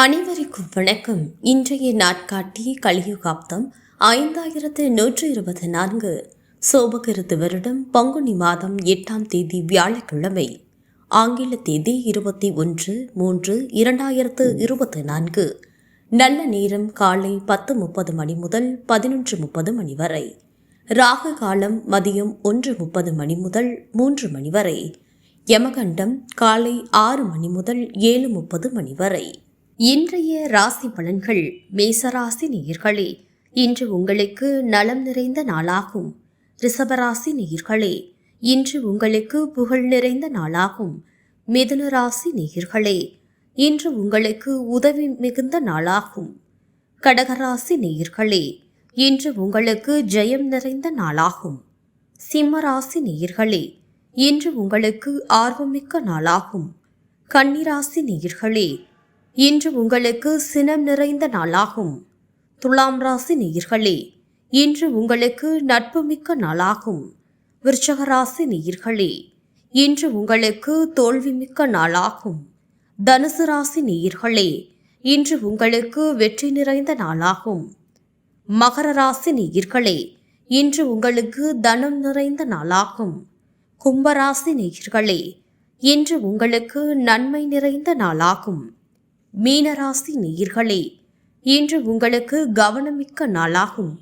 அனைவருக்கும் வணக்கம். இன்றைய நாட்காட்டி கலியுகாப்தம் ஐந்தாயிரத்து நூற்று இருபத்தி நான்கு. சோபகிருத்து வருடம் பங்குனி மாதம் எட்டாம் தேதி வியாழக்கிழமை. ஆங்கில தேதி இருபத்தி ஒன்று மூன்று இரண்டாயிரத்து இருபத்தி நான்கு. நல்ல நேரம் காலை பத்து முப்பது மணி முதல் பதினொன்று முப்பது மணி வரை. ராகு காலம் மதியம் ஒன்று முப்பது மணி முதல் மூன்று மணி வரை. யமகண்டம் காலை ஆறு மணி முதல் ஏழு முப்பது மணி வரை. இன்றைய ராசி பலன்கள் மேசராசி நேயர்களே இன்று உங்களுக்கு நலம் நிறைந்த நாளாகும். ரிஷபராசி நேயர்களே இன்று உங்களுக்கு புகழ் நிறைந்த நாளாகும். மிதுன ராசி நேயர்களே இன்று உங்களுக்கு உதவி மிகுந்த நாளாகும். கடகராசி நேயர்களே இன்று உங்களுக்கு ஜெயம் நிறைந்த நாளாகும். சிம்மராசி நேயர்களே இன்று உங்களுக்கு ஆர்வமிக்க நாளாகும். கன்னிராசி நேயர்களே இன்று உங்களுக்கு சினம் நிறைந்த நாளாகும். துலாம் ராசி நேயர்களே இன்று உங்களுக்கு நட்புமிக்க நாளாகும். விருச்சக ராசி நேயர்களே இன்று உங்களுக்கு தோல்விமிக்க நாளாகும். தனுசு ராசி நேயர்களே இன்று உங்களுக்கு வெற்றி நிறைந்த நாளாகும். மகர ராசி நேயர்களே இன்று உங்களுக்கு தனம் நிறைந்த நாளாகும். கும்பராசி நேயர்களே இன்று உங்களுக்கு நன்மை நிறைந்த நாளாகும். மீனராசி நேயர்களே இன்று உங்களுக்கு கவனமிக்க நாளாகும்.